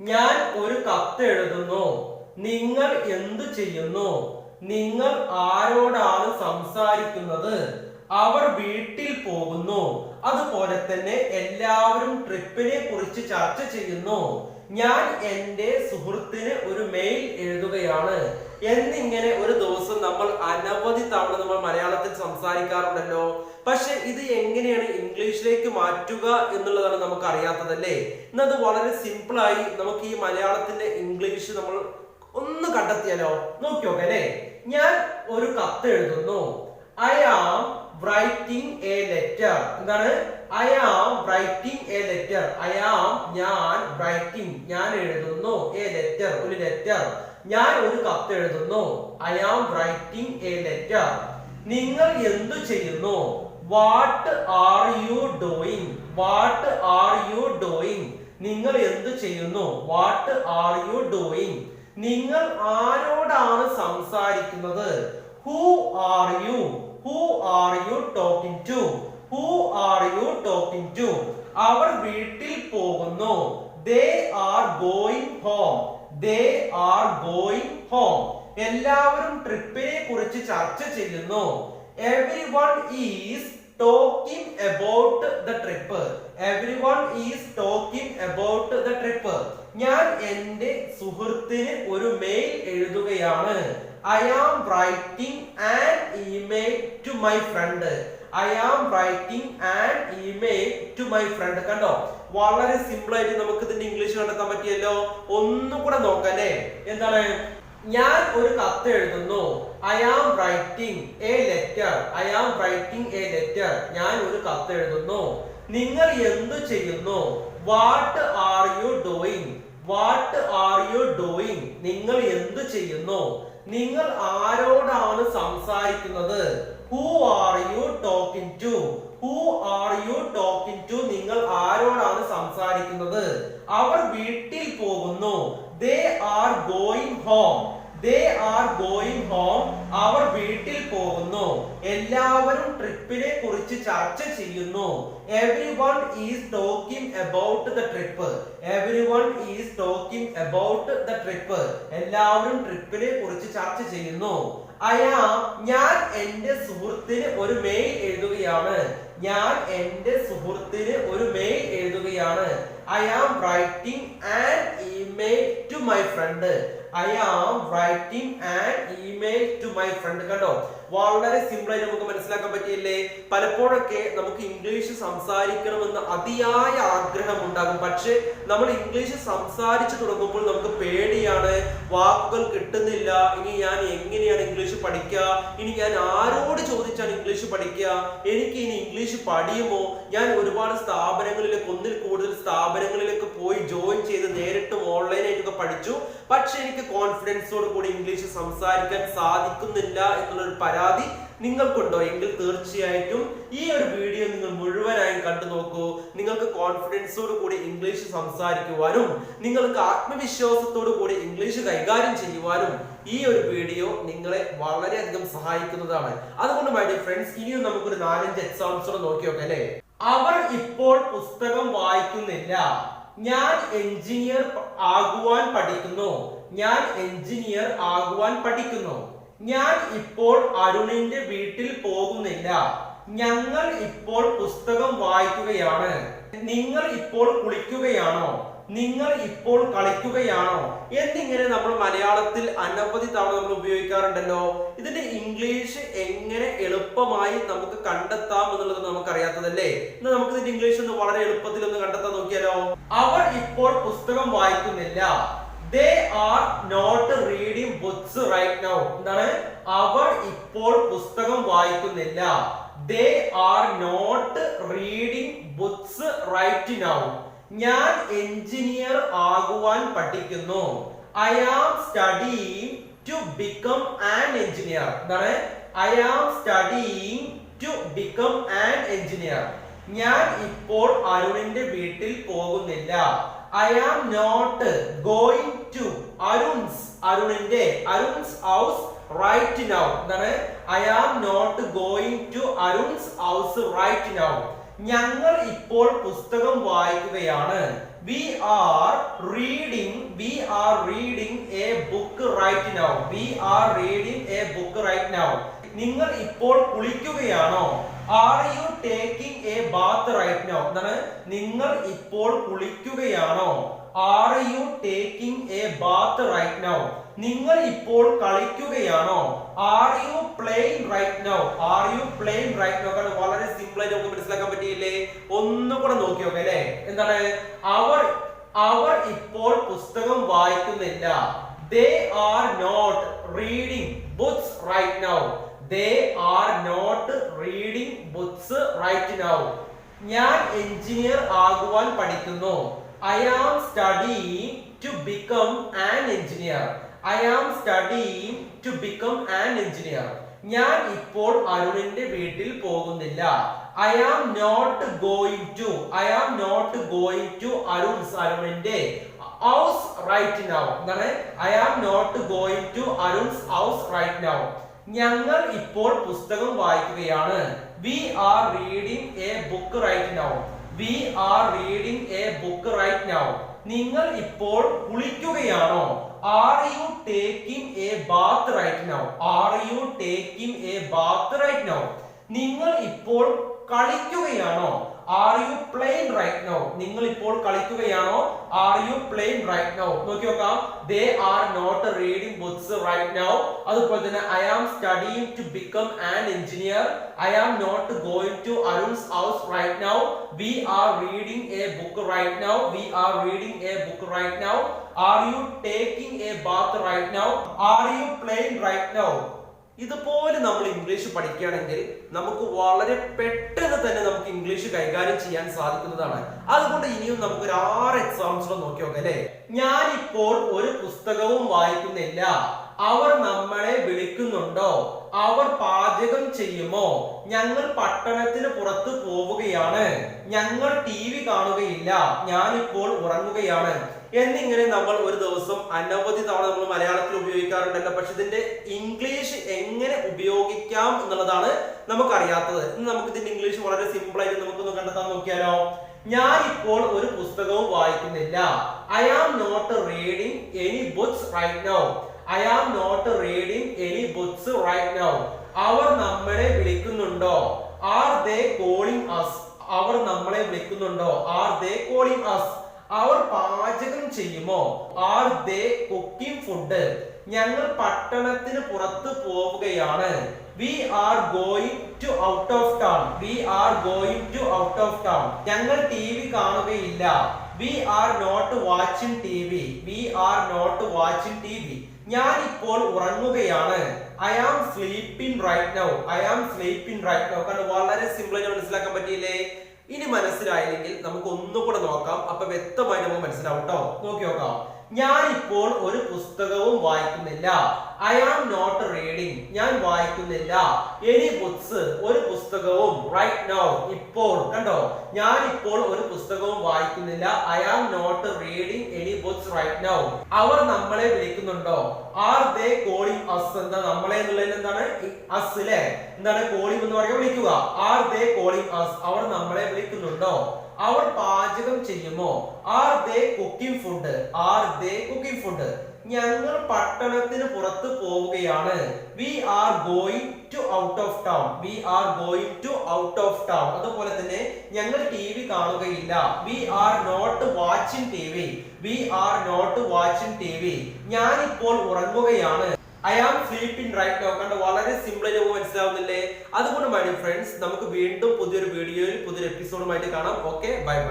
ഞാൻ ഒരു കത്ത് എഴുതുന്നു. നിങ്ങൾ എന്തു ചെയ്യുന്നു? നിങ്ങൾ ആരോടാണ് സംസാരിക്കുന്നത്? അവർ വീട്ടിൽ പോകുന്നു. അതുപോലെ തന്നെ എല്ലാവരും ട്രിപ്പിനെ കുറിച്ച് ചർച്ച ചെയ്യുന്നു. ഞാൻ എന്റെ സുഹൃത്തിന് ഒരു മെയിൽ എഴുതുകയാണ്. എന്നിങ്ങനെ ഒരു അനവധി തവണ നമ്മൾ മലയാളത്തിൽ സംസാരിക്കാറുണ്ടല്ലോ. പക്ഷെ ഇത് എങ്ങനെയാണ് ഇംഗ്ലീഷിലേക്ക് മാറ്റുക എന്നുള്ളതാണ് നമുക്ക് അറിയാത്തതല്ലേ ഇന്നത് വളരെ സിമ്പിളായി നമുക്ക് ഈ മലയാളത്തിന്റെ ഇംഗ്ലീഷ് നമ്മൾ ഒന്ന് കണ്ടെത്തിയാലോ? നോക്കി നോക്കാം അല്ലേ ഞാൻ ഒരു കത്ത് എഴുതുന്നു. I am writing a letter എന്താണ്? I am writing a letter I am ഞാൻ റൈറ്റിംഗ് ഞാൻ എഴുതുന്നു. എ ലെറ്റർ ഒരു ലെറ്റർ ഞാൻ ഒരു കത്ത് എഴുതുന്നു. I am writing a letter നിങ്ങൾ എന്തു ചെയ്യുന്നു? What are you doing what are you doing നിങ്ങൾ എന്തു ചെയ്യുന്നു? വാട്ട് ആർ യു ഡൂയിങ് നിങ്ങൾ ആരോടാണ് സംസാരിക്കുന്നത്? Who are you who are you talking to who are you talking to അവർ വീട്ടിൽ പോകുന്നു. They are going home they are going home എല്ലാവരും ട്രിപ്പിനെ കുറിച്ച് ചർച്ച ചെയ്യുന്നു. Everyone is talking about the trip everyone is talking about the trip ഞാൻ എന്റെ സുഹൃത്തിന് ഒരു മെയിൽ എഴുതുകയാണ്. I am writing an email to my friend I am writing an email to my friend കണ്ടോ? വളരെ സിമ്പിൾ ആയിട്ട് നമുക്ക് ഇതിന്റെ ഇംഗ്ലീഷ് കണ്ടെത്താൻ പറ്റിയല്ലോ. ഒന്നും കൂടെ നോക്കാം അല്ലേ എന്താണ്? ഞാൻ ഒരു കത്ത് എഴുതുന്നു. I am writing a letter I am writing a letter ഞാൻ ഒരു കത്ത് എഴുതുന്നു. നിങ്ങൾ എന്തു ചെയ്യുന്നു? What are you doing what are you doing നിങ്ങൾ എന്തു ചെയ്യുന്നു? നിങ്ങൾ ആരോടാണ് സംസാരിക്കുന്നത്? Who are you talking to who are you talking to നിങ്ങൾ ആരോടാണ് സംസാരിക്കുന്നത്? അവർ വീട്ടിൽ പോകുന്നു. They are going home they are going home അവർ വീട്ടിൽ പോകുന്നു. എല്ലാവരും ട്രിപ്പിനെ കുറിച്ച് ചർച്ച ചെയ്യുന്നു. Everyone is talking about the trip everyone is talking about the trip എല്ലാവരും ട്രിപ്പിനെ കുറിച്ച് ചർച്ച ചെയ്യുന്നു. അയാ ഞാൻ എന്റെ സുഹൃത്തിന് ഒരു മെയിൽ എഴുതുകയാണ്. ഞാൻ എന്റെ സുഹൃത്തിന് ഒരു മെയിൽ എഴുതുകയാണ്. I am writing an email to my friend I am writing an email to my friend കണ്ടോ? വളരെ സിമ്പിളായി നമുക്ക് മനസ്സിലാക്കാൻ പറ്റിയില്ലേ? പലപ്പോഴൊക്കെ നമുക്ക് ഇംഗ്ലീഷ് സംസാരിക്കണമെന്ന് അതിയായ ആഗ്രഹം ഉണ്ടാകും. പക്ഷെ നമ്മൾ ഇംഗ്ലീഷ് സംസാരിച്ചു തുടങ്ങുമ്പോൾ നമുക്ക് പേടിയാണ്. വാക്കുകൾ കിട്ടുന്നില്ല. ഇനി ഞാൻ എങ്ങനെയാണ് ഇംഗ്ലീഷ് പഠിക്കുക? ഇനി ഞാൻ ആരോട് ചോദിച്ചാണ് ഇംഗ്ലീഷ് പഠിക്കുക? എനിക്ക് ഇനി ഇംഗ്ലീഷ് പഠിയുമോ? ഞാൻ ഒരുപാട് സ്ഥാപനങ്ങളിലേക്ക് ഒന്നിൽ കൂടുതൽ സ്ഥാപനങ്ങളിലേക്ക് പോയി ജോയിൻ ചെയ്ത് നേരിട്ടും ഓൺലൈനായിട്ടൊക്കെ പഠിച്ചു. പക്ഷെ എനിക്ക് കോൺഫിഡൻസോട് കൂടി ഇംഗ്ലീഷ് സംസാരിക്കാൻ സാധിക്കുന്നില്ല എന്നുള്ളൊരു പരാതി നിങ്ങൾക്കുണ്ടോ? എങ്കിൽ തീർച്ചയായിട്ടും ഈ ഒരു വീഡിയോ നിങ്ങൾ മുഴുവനായും കണ്ടു നോക്കൂ. നിങ്ങൾക്ക് കോൺഫിഡൻസോട് കൂടി ഇംഗ്ലീഷ് സംസാരിക്കുവാനും നിങ്ങൾക്ക് ആത്മവിശ്വാസത്തോടു കൂടി ഇംഗ്ലീഷ് കൈകാര്യം ചെയ്യുവാനും ഈ ഒരു വീഡിയോ നിങ്ങളെ വളരെയധികം സഹായിക്കുന്നതാണ്. അതുകൊണ്ട് മൈ ഡിയർ ഫ്രണ്ട്സ് ഇനിയും നമുക്കൊരു നാലഞ്ച് എക്സാംസ് നോക്കി നോക്കാം അല്ലേ? അവർ ഇപ്പോൾ പുസ്തകം വായിക്കുന്നില്ല. ഞാൻ എഞ്ചിനീയർ ആകുവാൻ പഠിക്കുന്നു. ഞാൻ എഞ്ചിനീയർ ആകുവാൻ പഠിക്കുന്നു. ഞാൻ ഇപ്പോൾ അരുണിന്റെ വീട്ടിൽ പോകുന്നില്ല. ഞങ്ങൾ ഇപ്പോൾ പുസ്തകം വായിക്കുകയാണ്. നിങ്ങൾ ഇപ്പോൾ കുളിക്കുകയാണോ? നിങ്ങൾ ഇപ്പോൾ കളിക്കുകയാണോ? എന്നിങ്ങനെ നമ്മൾ മലയാളത്തിൽ അനവധി തവണ നമ്മൾ ഉപയോഗിക്കാറുണ്ടല്ലോ. ഇതിന്റെ ഇംഗ്ലീഷ് എങ്ങനെ എളുപ്പമായി നമുക്ക് കണ്ടെത്താം എന്നുള്ളത് നമുക്കറിയാത്തതല്ലേ? എന്നാൽ നമുക്ക് ഇതിന്റെ ഇംഗ്ലീഷ് ഒന്ന് വളരെ എളുപ്പത്തിൽ ഒന്ന് കണ്ടെത്താൻ നോക്കിയാലോ? അവർ ഇപ്പോൾ പുസ്തകം വായിക്കുന്നില്ല. ദേ are not reading books right now എന്താണ് അവർ ഇപ്പോൾ പുസ്തകം വായിക്കുന്നില്ല they are not reading books right now ഞാൻ എഞ്ചിനീയർ ആകുവാൻ പഠിക്കുന്നു i am studying to become an engineer എന്താണ് i am studying to become an engineer ഞാൻ ഇപ്പോൾ അരുണിന്റെ വീട്ടിൽ പോകുന്നില്ല I am not going to Arun's അരുണിന്റെ അരുൺസ് ഹൗസ് റൈറ്റ് നൗ എന്താണ്? I am not going to Arun's house right now ഞങ്ങൾ ഇപ്പോൾ പുസ്തകം വായിക്കുകയാണ്. We are reading are reading a book right now we are reading a book right now നിങ്ങൾ ഇപ്പോൾ കുളിക്കുകയാണോ? Are you taking a bath right now എന്താണ്? നിങ്ങൾ ഇപ്പോൾ കുളിക്കുകയാണോ? Are you taking a bath right now നിങ്ങൾ ഇപ്പോൾ കളിക്കുകയാണോ? Are you playing right now are you playing right now കാരണം വളരെ simple ആയിട്ട് നമുക്ക് മനസ്സിലാക്കാൻ പറ്റിയില്ലേ? ഒന്നും കൂടെ നോക്കി നോക്കാം അല്ലേ? എന്താണ്? അവർ അവർ ഇപ്പോൾ പുസ്തകം വായിക്കുന്നില്ല. They are not reading books right now they are not reading books right now ഞാൻ എഞ്ചിനീയർ ആകുവാൻ പഠിക്കുന്നു. I am studying to become an engineer I am studying to become an engineer ഞാൻ ഇപ്പോൾ അരുണിന്റെ വീട്ടിൽ പോകുന്നില്ല. I am not going to I am not going to Arun's അരുണിന്റെ house right now എന്താണ് I am not going to Arun's house right now ഞങ്ങൾ ഇപ്പോൾ പുസ്തകം വായിക്കുകയാണ്. We are reading a book right now we are reading a book right now നിങ്ങൾ ഇപ്പോൾ കുളിക്കുകയാണോ? Are you taking a bath right now are you taking a bath right now നിങ്ങൾ ഇപ്പോൾ കളിക്കുകയാണോ? Are you playing right now നിങ്ങൾ ഇപ്പോൾ കളിക്കുകയാണോ? Are you playing right now നോക്കി നോക്കാം. They are not reading books right now അതുപോലെ തന്നെ I am studying to become an engineer I am not going to Arun's house right now we are reading a book right now we are reading a book right now are you taking a bath right now are you playing right now ഇതുപോലെ നമ്മൾ English പഠിക്കുകയാണെങ്കിൽ നമുക്ക് വളരെ പെട്ടെന്ന് തന്നെ നമുക്ക് English കൈകാര്യം ചെയ്യാൻ സാധിക്കുന്നതാണ്. അതുകൊണ്ട് ഇനിയും നമുക്ക് ഒരു ആറ് എക്സാംസ് നോക്കി നോക്കാം അല്ലെ? ഞാനിപ്പോൾ ഒരു പുസ്തകവും വായിക്കുന്നില്ല. അവർ നമ്മളെ വിളിക്കുന്നുണ്ടോ? അവർ പാചകം ചെയ്യുമോ? ഞങ്ങൾ പട്ടണത്തിന് പുറത്ത് പോവുകയാണ്. ഞങ്ങൾ ടി വി കാണുകയില്ല. ഞാനിപ്പോൾ ഉറങ്ങുകയാണ്. എന്നിങ്ങനെ നമ്മൾ ഒരു ദിവസം അനവധി തവണ നമ്മൾ മലയാളത്തിൽ ഉപയോഗിക്കാറുണ്ടല്ലോ. പക്ഷെ ഇതിന്റെ ഇംഗ്ലീഷ് എങ്ങനെ ഉപയോഗിക്കാം എന്നുള്ളതാണ് നമുക്കറിയാത്തത്. ഇന്ന് നമുക്ക് ഇതിന്റെ ഇംഗ്ലീഷ് വളരെ സിമ്പിൾ ആയിട്ട് നമുക്കൊന്ന് കണ്ടെത്താൻ നോക്കിയാലോ? ഞാൻ ഇപ്പോൾ ഒരു പുസ്തകവും വായിക്കുന്നില്ല. I am not reading any books right now I am not reading any books right now അവർ നമ്മളെ വിളിക്കുന്നുണ്ടോ? ആർ ദേ കോളിംഗ് അസ് അവർ നമ്മളെ വിളിക്കുന്നുണ്ടോ? ആർ ദേ കോളിംഗ് അസ് അവർ പാചകം ചെയ്യുമോ? ആർ ദേ കുക്കിംഗ് ഫുഡ് ഞങ്ങൾ പട്ടണത്തിന് പുറത്ത് പോവുകയാണ്. We are going to out of town we are going to out of town ഞങ്ങൾ ടി വി കാണുകയില്ല. We are not watching T V we are not watching T V ഞാൻ ഇപ്പോൾ ഉറങ്ങുകയാണ്. I am sleeping right now I am sleeping right now കാരണം വളരെ simple ആയിട്ട് മനസ്സിലാക്കാൻ പറ്റിയില്ലേ? ഇനി മനസ്സിലായില്ലെങ്കിൽ നമുക്ക് ഒന്നുകൂടെ നോക്കാം. അപ്പൊ വ്യക്തമായി നമുക്ക് മനസ്സിലാവും കേട്ടോ നോക്കി നോക്കാം. ഞാൻ ഇപ്പോൾ ഒരു പുസ്തകവും വായിക്കുന്നില്ല. ഐ ആം നോട്ട് റീഡിംഗ് ഞാൻ വായിക്കുന്നില്ല. എനി ബുക്സ് ഒരു പുസ്തകവും റൈറ്റ് നൗ ഇപ്പോൾ കണ്ടോ? ഞാൻ ഇപ്പോൾ ഒരു പുസ്തകവും വായിക്കുന്നില്ല. I am not reading any books right now അവർ നമ്മളെ വിളിക്കുന്നുണ്ടോ? ആർ ദേ കോളിംഗ് അസ് എന്താ നമ്മളെ എന്നുള്ളതിന് എന്താണ്? അസ് അല്ലെ എന്താണ് കോളിംഗ് എന്ന് പറയുക വിളിക്കുക. ആർ ദേ കോളിംഗ് അസ് അവർ നമ്മളെ വിളിക്കുന്നുണ്ടോ? അവർ പാചകം ചെയ്യുമോ? Are they cooking food are they cooking food ഞങ്ങൾ പട്ടണത്തിന് പുറത്ത് പോവുകയാണ്. We are going to out of town we are going to out of town അതുപോലെ തന്നെ ഞങ്ങൾ ടി വി കാണുകയില്ല. We are not watching T V we are not watching T V ഞാനിപ്പോൾ ഉറങ്ങുകയാണ്. I am sleeping right now കണ്ട് വളരെ simple ആയിട്ട് നമുക്ക് മനസ്സിലാവുന്നില്ലേ? അതുകൊണ്ട് മൈ ഫ്രണ്ട്സ് നമുക്ക് വീണ്ടും പുതിയൊരു വീഡിയോയിൽ പുതിയൊരു എപ്പിസോഡുമായിട്ട് കാണാം. Okay bye bye